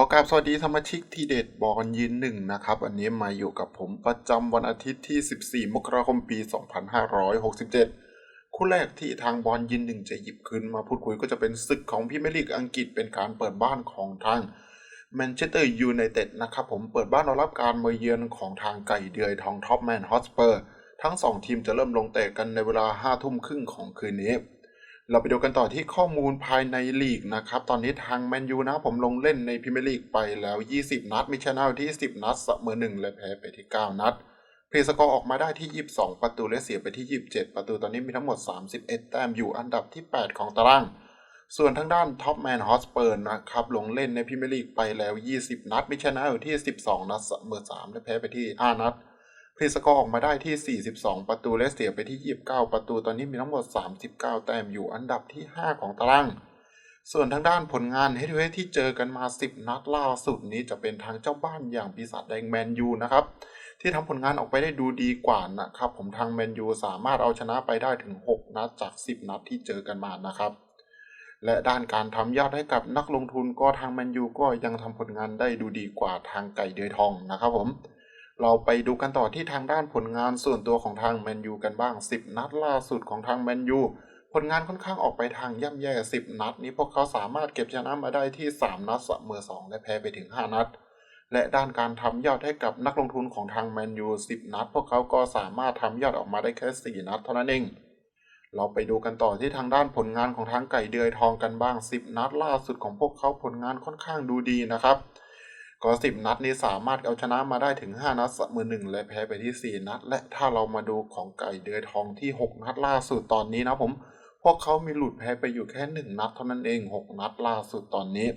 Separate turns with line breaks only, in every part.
ขอกราบสวัสดีสมาชิกทีเด็ดบอลยืนหนึ่งนะครับวันนี้มาอยู่กับผมประจำวันอาทิตย์ที่ 14 มกราคมปี 2567 คู่แรกที่ทางบอลยืนหนึ่งจะหยิบขึ้นมาพูดคุยก็จะเป็นศึกของพรีเมียร์ลีกอังกฤษเป็นการเปิดบ้านของทางแมนเชสเตอร์ยูไนเต็ดนะครับผมเปิดบ้านรอรับการมาเยือนของทางไก่เดือยทองท็อปแมนฮอสเปอร์ทั้ง 2 ทีมจะเริ่มลงเตะกันในเวลา5ทุ่มครึ่งของคืนนี้ เราไปดูกันต่อที่ข้อมูลภายในลีกนะครับ ตอนนี้ทางแมนยูนะผมลงเล่นในพรีเมียร์ลีกไปแล้ว 20 นัด มีชนะที่ 10 นัดเสมอ1และแพ้ไปที่ 9 นัดเพลย์สกอร์ออกมาได้ที่ 22 ประตูและเสียไปที่ 27 ประตูตอนนี้มีทั้งหมด 31 แต้มอยู่อันดับที่ 8 ของตาราง ส่วนทางด้านท็อปแมนฮอสเปอร์นะครับ ลงเล่นในพรีเมียร์ลีกไปแล้ว 20 นัด มีชนะอยู่ที่ 12 นัดเสมอ3และแพ้ไปที่ 5 นัด พรีสกอร์ออกมาได้ที่ 42 ประตูและเสียไปที่ 29 ประตู ตอนนี้มีทั้งหมด 39 แต้มอยู่อันดับที่ 5 ของตาราง ส่วนทางด้านผลงานเฮดเวที่เจอกันมา 10 นัดล่าสุดนี้จะเป็นทางเจ้าบ้านอย่างปีศาจแดงแมนยูนะครับ ที่ทำผลงานออกไปได้ดูดีกว่านะครับ ผมทางแมนยูสามารถเอาชนะไปได้ถึง 6 นัดจาก 10 นัดที่เจอกันมานะครับและด้านการทำยอดให้กับนักลงทุนก็ทางแมนยูก็ยังทำผลงานได้ดูดีกว่าทางไก่เดือยทองนะครับผม เราไปดูกันต่อที่ทางด้านผลงานส่วนตัวของทางแมนยูกันบ้าง 10 นัดล่าสุดของทางแมนยูผลงานค่อนข้างออกไปทางย่ำแย่ 10 นัด นี้พวกเขาสามารถเก็บชนะมาได้ที่ 3 นัดเสมอ2 และแพ้ไปถึง 5 นัด และด้านการทำยอดให้กับนักลงทุนของทางแมนยู10 นัด พวกเขาก็สามารถทำยอดออกมาได้แค่ 4 นัดเท่านั้นเอง เราไปดูกันต่อที่ทางด้านผลงานของทางไก่เดือยทองกันบ้าง 10 นัดล่าสุดของพวกเขาผลงานค่อนข้างดูดีนะครับ ก็สิบนัดนี้สามารถเอาชนะมาได้ถึง 5 นัดเสมอหนึ่งและแพ้ไปที่ 4 นัด และถ้าเรามาดูของไก่เดือยทองที่ 6 นัดล่าสุดตอนนี้นะผม พวกเขามีหลุดแพ้ไปอยู่แค่ 1 นัดเท่านั้นเอง 6 นัดล่าสุดตอนนี้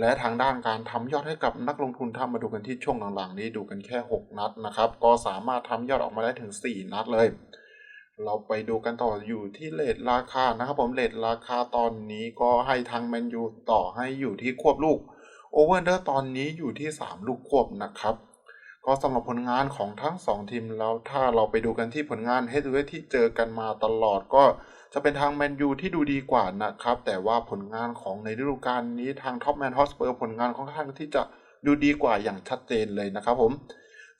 และทางด้านการทำยอดให้กับนักลงทุนถ้ามาดูกันที่ช่วงหลังๆ นี้ดูกันแค่ 6 นัดนะครับ ก็สามารถทำยอดออกมาได้ถึง 4 นัดเลย เราไปดูกันต่ออยู่ที่เลทราคานะครับผมเลทราคาตอนนี้ก็ให้ทางแมนยูต่อให้อยู่ที่ควบลูก โอเวอร์เดอร์ตอนนี้อยู่ที่ 3 ลูกควบนะครับ ก็สำหรับผลงานของทั้ง 2 ทีมแล้วถ้าเราไปดูกันที่ผลงานเฮดเวที่เจอกันมาตลอดก็จะเป็นทางแมนยูที่ดูดีกว่านะครับ แต่ว่าผลงานของในฤดูกาลนี้ทางท็อปแมนฮอสเปอร์ผลงานค่อนข้างที่จะดูดีกว่าอย่างชัดเจนเลยนะครับผม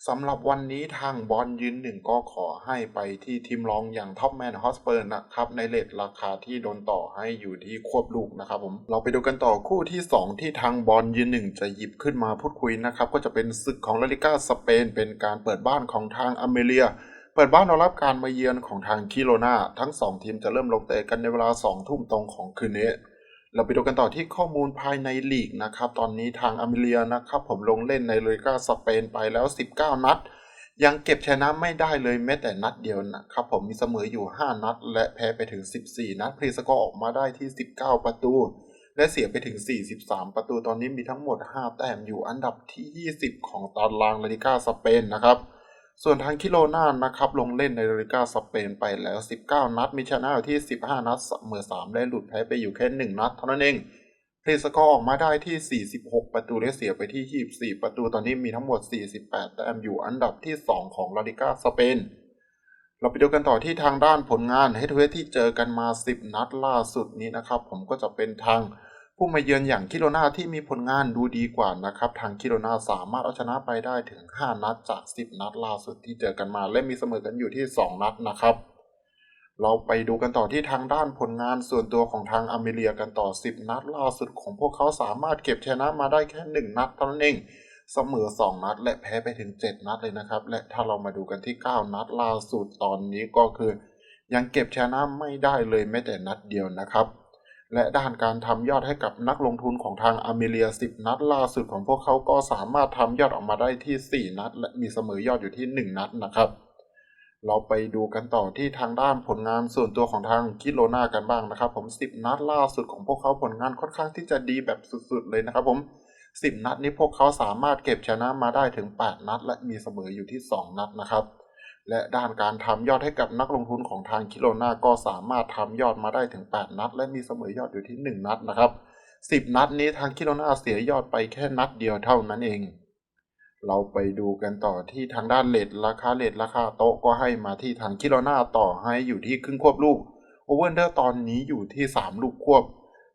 สำหรับวันนี้ทางบอลยืนหนึ่งก็ขอให้ไปที่ทีมรองอย่างท็อปแมนฮอสเปอร์นะครับ ในเลทราคาที่โดนต่อให้อยู่ที่ควบลูกนะครับผมเราไปดูกันต่อคู่ที่ 2 ที่ทางบอลยืนหนึ่งจะหยิบขึ้นมาพูดคุยนะครับ ก็จะเป็นศึกของลาลิก้าสเปน เป็นการเปิดบ้านของทางอเมเรีย เปิดบ้านรอรับการมาเยือนของทางคิโรนาทั้ง 2 ทีมจะเริ่มลงเตะกันในเวลา2ทุ่มตรงของคืนนี้ เราไปดูกันต่อที่ข้อมูลภายในลีกนะครับ ตอนนี้ทางอเมเรียนะครับ ผมลงเล่นในลาลิก้าสเปนไปแล้ว 19 นัด ยังเก็บชนะไม่ได้เลยแม้แต่นัดเดียวนะครับ ผมมีเสมออยู่ 5 นัด และแพ้ไปถึง 14 นัดพรีสกอร์ออกมาได้ที่ 19 ประตู และเสียไปถึง 43 ประตูตอนนี้มีทั้งหมด 5 แต้มอยู่อันดับที่ 20 ของตารางลาลิก้าสเปนนะครับ ส่วนทางคิโลนานะครับ ลงเล่นในลิกาสเปนไปแล้ว 19 นัด มีชนะอยู่ที่ 15 นัดเสมอ3และหลุดแพ้ไปอยู่แค่ 1 นัดเท่านั้นเองเพลย์สกอร์ออกมาได้ที่ 46 ประตูและเสียไปที่ 24 ประตูตอนนี้มีทั้งหมด 48 แต้มอยู่อันดับที่ 2 ของลาลิกาสเปนเราไปดูกันต่อที่ทางด้านผลงานเฮดเวที่เจอกันมา 10 นัดล่าสุดนี้นะครับ ผมก็จะเป็นทาง ผู้มาเยือนอย่างคิโรนาที่มีผลงานดูดีกว่านะครับ ทางคิโรนาสามารถเอาชนะไปได้ถึง 5 นัดจาก 10 นัดล่าสุดที่เจอกันมา และมีเสมอกันอยู่ที่ 2 นัดนะครับ เราไปดูกันต่อที่ทางด้านผลงานส่วนตัวของทางอเมเรียกันต่อ 10 นัดล่าสุดของพวกเขาสามารถเก็บชนะมาได้แค่ 1 นัดเท่านั้นเองเสมอ 2 นัด และแพ้ไปถึง 7 นัดเลยนะครับ และถ้าเรามาดูกันที่ 9 นัดล่าสุดตอนนี้ก็คือ ยังเก็บชนะไม่ได้เลยแม้แต่นัดเดียวนะครับ และด้านการทำยอดให้กับนักลงทุนของทางอเมเรีย 10 นัดล่าสุดของพวกเขาก็สามารถทำยอดออกมาได้ที่ 4 นัด และมีเสมอยอดอยู่ที่ 1 นัดนะครับ เราไปดูกันต่อที่ทางด้านผลงานส่วนตัวของทางคิโลนากันบ้างนะครับ ผม 10 นัดล่าสุดของพวกเขาผลงานค่อนข้างที่จะดีแบบสุดๆเลยนะครับผม 10 นัดนี้พวกเขาสามารถเก็บชนะมาได้ถึง 8 นัด และมีเสมออยู่ที่ 2 นัดนะครับ และด้านการทำยอดให้กับนักลงทุนของทางคิโลนาก็สามารถทำยอดมาได้ถึง 8 นัด และมีเสมอยอดอยู่ที่ 1 นัดนะครับ 10 นัดนี้ทางคิโลนาเสียยอดไปแค่นัดเดียวเท่านั้นเอง เราไปดูกันต่อที่ทางด้านเลทราคาเลทราคาโต๊ะก็ให้มาที่ทางคิโลนาต่อให้อยู่ที่ครึ่งควบลูกโอเวอร์เดอร์ตอนนี้อยู่ที่ 3 ลูกควบ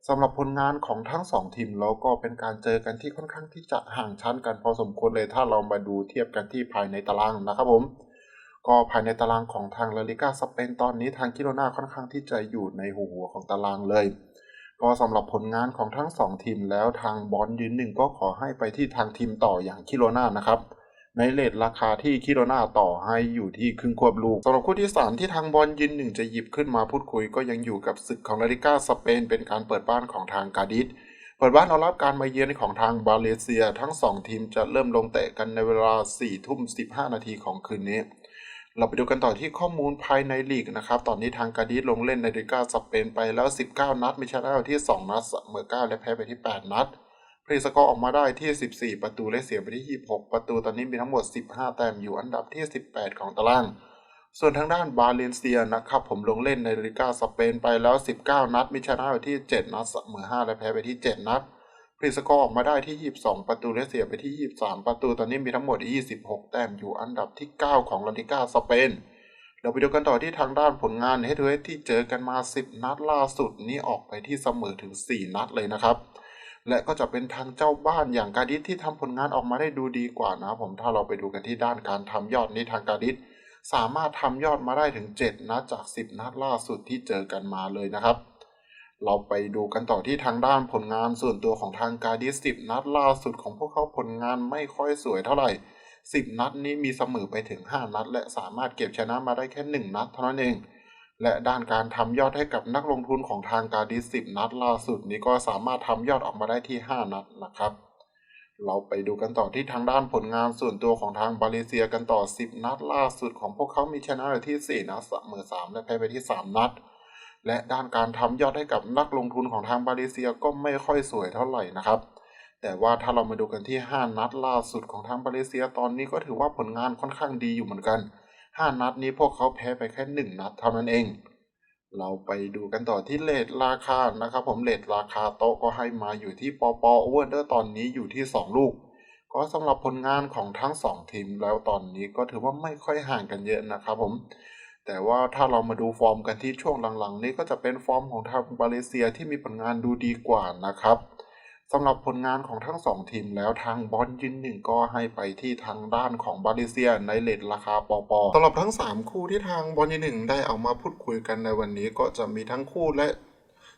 สำหรับผลงานของทั้งสองทีมแล้วก็เป็นการเจอกันที่ค่อนข้างที่จะห่างชั้นกันพอสมควรเลยถ้าเรามาดูเทียบกันที่ภายในตารางนะครับผม ก็ภายในตารางของทางลาลิก้าสเปนตอนนี้ทางกิโรนาค่อนข้างที่จะอยู่ในหัวหัวของตารางเลย ก็สำหรับผลงานของทั้งสองทีมแล้วทางบอลยืนหนึ่งก็ขอให้ไปที่ทางทีมต่ออย่างคิโรนานะครับในเลทราคาที่คิโรนาต่อให้อยู่ที่ครึ่งควบลูกสำหรับคู่ที่ 3 ที่ทางบอลยืนหนึ่งจะหยิบขึ้นมาพูดคุยก็ยังอยู่กับศึกของลาลิก้าสเปนเป็นการเปิดบ้านของทางกาดิสเปิดบ้านเอารับการมาเยือนของทางบาเลเซีย ทั้ง 2 ทีมจะเริ่มลงเตะกันในเวลา4ทุ่ม15 นาทีของคืนนี้ เราไปดูกันต่อที่ข้อมูลภายในลีกนะครับ ตอนนี้ทางกาดิสลงเล่นในลิกาสเปนไปแล้ว 19 นัด มีชนะที่ 2 นัดเสมอ9และแพ้ไปที่ 8 นัดพรีสกอร์ออกมาได้ที่ 14 ประตูและเสียไปที่ 26 ประตู ตอนนี้มีทั้งหมด 15 แต้มอยู่อันดับที่ 18 ของตาราง ส่วนทางด้านบาเลนเซียนะครับ ผมลงเล่นในลิกาสเปนไปแล้ว 19 นัด มีชนะอยู่ที่ 7 นัดเสมอ5และแพ้ไปที่ 7 นัด พรีสกอร์ออกมาได้ที่ 22 ประตูและเสียไปที่ 23 ประตูตอนนี้มีทั้งหมด 26 แต้มอยู่อันดับที่ 9 ของลาลิก้าสเปนเราไปดูกันต่อที่ทางด้านผลงานเฮดทูเฮดที่เจอกันมา 10 นัดล่าสุดนี้ออกไปที่เสมอถึง 4 นัดเลยนะครับ และก็จะเป็นทางเจ้าบ้านอย่างกาดิสที่ทำผลงานออกมาได้ดูดีกว่านะผมถ้าเราไปดูกันที่ด้านการทำยอดนี้ทางกาดิสสามารถทำยอดมาได้ถึง 7 นัดจาก 10 นัดล่าสุดที่เจอกันมาเลยนะครับ เราไปดูกันต่อที่ทางด้านผลงานส่วนตัวของทางการดิส10นัดล่าสุดของพวกเขาผลงานไม่ค่อยสวยเท่าไหร่ 10 นัดนี้มีเสมอไปถึง 5 นัด และสามารถเก็บชนะมาได้แค่ 1 นัดเท่านั้นเอง และด้านการทำยอดให้กับนักลงทุนของทางการดิส10 นัดล่าสุดนี้ก็สามารถทำยอดออกมาได้ที่ 5 นัดนะครับ เราไปดูกันต่อที่ทางด้านผลงานส่วนตัวของทางบาเลเซียกันต่อ 10 นัดล่าสุดของพวกเขามีชนะอยู่ที่ 4 นัดเสมอ 3 และแพ้ไปที่ 3 นัด และด้านการทำยอดให้กับนักลงทุนของทางบาเลเซียก็ไม่ค่อยสวยเท่าไหร่นะครับ แต่ว่าถ้าเรามาดูกันที่ 5 นัดล่าสุดของทางบาเลเซียตอนนี้ก็ถือว่าผลงานค่อนข้างดีอยู่เหมือนกัน 5 นัดนี้พวกเขาแพ้ไปแค่ 1 นัดเท่านั้นเอง เราไปดูกันต่อที่เลทราคานะครับ ผมเลทราคาโต๊ะก็ให้มาอยู่ที่ปอปอโอเวอร์เดอร์ตอนนี้อยู่ที่ 2 ลูก ก็สำหรับผลงานของทั้ง 2 ทีมแล้วตอนนี้ก็ถือว่าไม่ค่อยห่างกันเยอะนะครับผม แต่ว่าถ้าเรามาดูฟอร์มกันที่ช่วงหลังๆ นี้ก็จะเป็นฟอร์มของทางมาเลเซียที่มีผลงานดูดีกว่านะครับสำหรับผลงานของทั้ง 2 ทีมแล้วทางบอลยืนหนึ่งก็ให้ไปที่ทางด้านของมาเลเซียในเลทราคาปอปอสำหรับทั้ง 3 คู่ที่ทางบอลยืนหนึ่งได้เอามาพูดคุยกันในวันนี้ก็จะมีทั้งคู่และ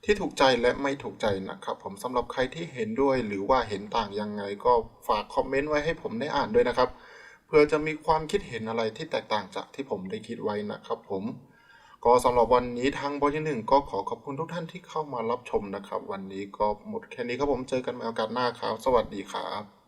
ที่ถูกใจและไม่ถูกใจนะครับ ผมสำหรับใครที่เห็นด้วยหรือว่าเห็นต่างยังไงก็ฝากคอมเมนต์ไว้ให้ผมได้อ่านด้วยนะครับ เพื่อจะมีความคิดเห็นอะไรที่แตกต่างจากที่ผมได้คิดไว้นะครับผมก็สำหรับวันนี้ทางบอลหนึ่งก็ขอขอบคุณทุกท่านที่เข้ามารับชมนะครับ วันนี้ก็หมดแค่นี้ครับผมเจอกันใหม่โอกาสหน้าครับ สวัสดีครับ